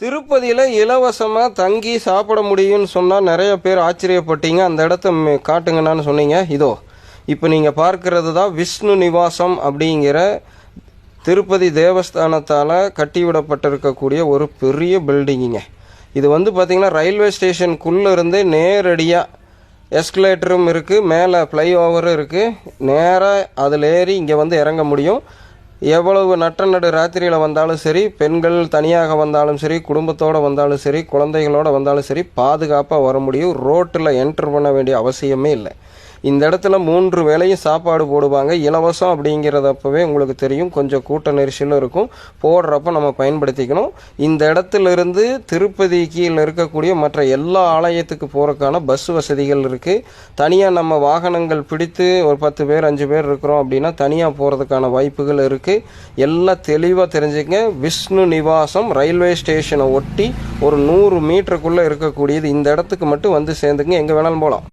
திருப்பதியில் இலவசமாக தங்கி சாப்பிட முடியும்னு சொன்னால் நிறைய பேர் ஆச்சரியப்பட்டீங்க. அந்த இடத்த காட்டுங்கன்னு காட்டுங்கண்ணான்னு சொன்னீங்க. இதோ இப்போ நீங்கள் பார்க்கறது தான் விஷ்ணு நிவாசம் அப்படிங்கிற திருப்பதி தேவஸ்தானத்தால் கட்டிவிடப்பட்டிருக்கக்கூடிய ஒரு பெரிய பில்டிங்குங்க இது வந்து பார்த்திங்கன்னா ரயில்வே ஸ்டேஷனுக்குள்ளே இருந்தே நேரடியாக எஸ்கலேட்டரும் இருக்குது மேலே ஃப்ளைஓவரும் இருக்குது நேராக அதில் ஏறி இங்கே வந்து இறங்க முடியும். எவ்வளவு நட்ட நடு ராத்திரியில் வந்தாலும் சரி பெண்கள் தனியாக வந்தாலும் சரி குடும்பத்தோடு வந்தாலும் சரி குழந்தைகளோடு வந்தாலும் சரி பாதுகாப்பாக வர முடியும். ரோட்டில் என்டர் பண்ண வேண்டிய அவசியமே இல்லை. இந்த இடத்துல மூன்று வேளையும் சாப்பாடு போடுவாங்க. இலவசம் அப்படிங்கிறதப்பவே உங்களுக்கு தெரியும். கொஞ்சம் கூட்ட நெரிசலும் இருக்கும். போடுறப்ப நம்ம பயன்படுத்திக்கணும். இந்த இடத்துல இருந்து திருப்பதி கீழே இருக்கக்கூடிய மற்ற எல்லா ஆலயத்துக்கு போகிறதுக்கான பஸ் வசதிகள் இருக்குது தனியாக நம்ம வாகனங்கள் பிடித்து ஒரு பத்து பேர் அஞ்சு பேர் இருக்கிறோம் அப்படின்னா தனியாக போகிறதுக்கான வாய்ப்புகள் இருக்குது எல்லாம் தெளிவாக தெரிஞ்சுக்கங்க. விஷ்ணு நிவாசம் ரயில்வே ஸ்டேஷனை ஒட்டி ஒரு நூறு மீட்டருக்குள்ளே இருக்கக்கூடியது. இந்த இடத்துக்கு மட்டும் வந்து சேர்ந்துங்க எங்கே வேணாலும் போகலாம்